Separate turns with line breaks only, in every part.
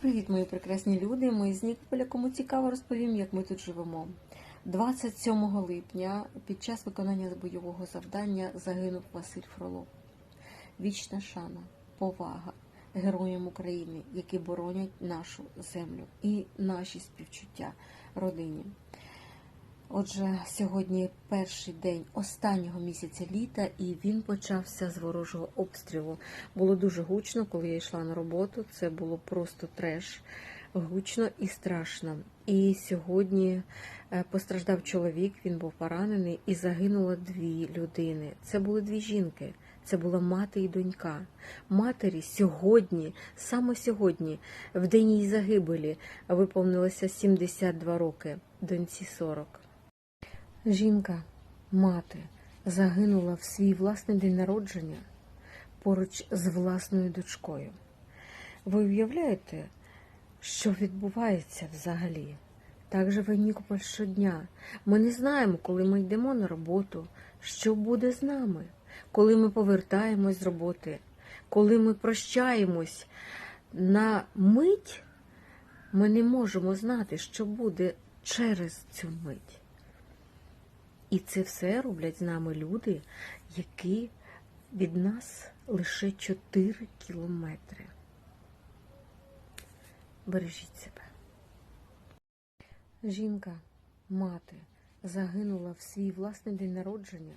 Привіт, мої прекрасні люди. Ми з Нікополя. Кому цікаво, розповім, як ми тут живемо. 27 липня під час виконання бойового завдання загинув Василь Фролов. Вічна шана, повага героям України, які боронять нашу землю і наші співчуття родині. Отже, сьогодні перший день останнього місяця літа, і він почався з ворожого обстрілу. Було дуже гучно, коли я йшла на роботу. Це було просто треш, гучно і страшно. І сьогодні е, постраждав чоловік, він був поранений, і загинуло дві людини. Це були дві жінки. Це була мати і донька. Матері сьогодні, саме сьогодні, в день її загибелі, виповнилося 72 роки, доньці 40. Жінка, мати, загинула в свій власний день народження поруч з власною дочкою. Ви уявляєте, що відбувається взагалі? Так живе Нікополь щодня. Ми не знаємо, коли ми йдемо на роботу, що буде з нами, коли ми повертаємось з роботи, коли ми прощаємось на мить, ми не можемо знати, що буде через цю мить. І це все роблять з нами люди, які від нас лише 4 кілометри. Бережіть себе. Жінка, мати, загинула в свій власний день народження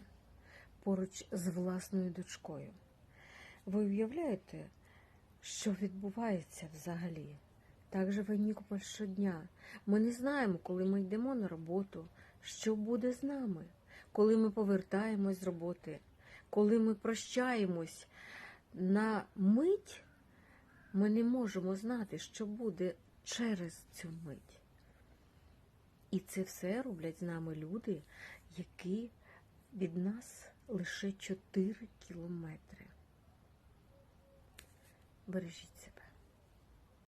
поруч з власною дочкою. Ви уявляєте, що відбувається взагалі? Так живе Нікополь щодня. Ми не знаємо, коли ми йдемо на роботу, що буде з нами, коли ми повертаємось з роботи, коли ми прощаємось на мить, ми не можемо знати, що буде через цю мить. І це все роблять з нами люди, які від нас лише 4 кілометри. Бережіть себе.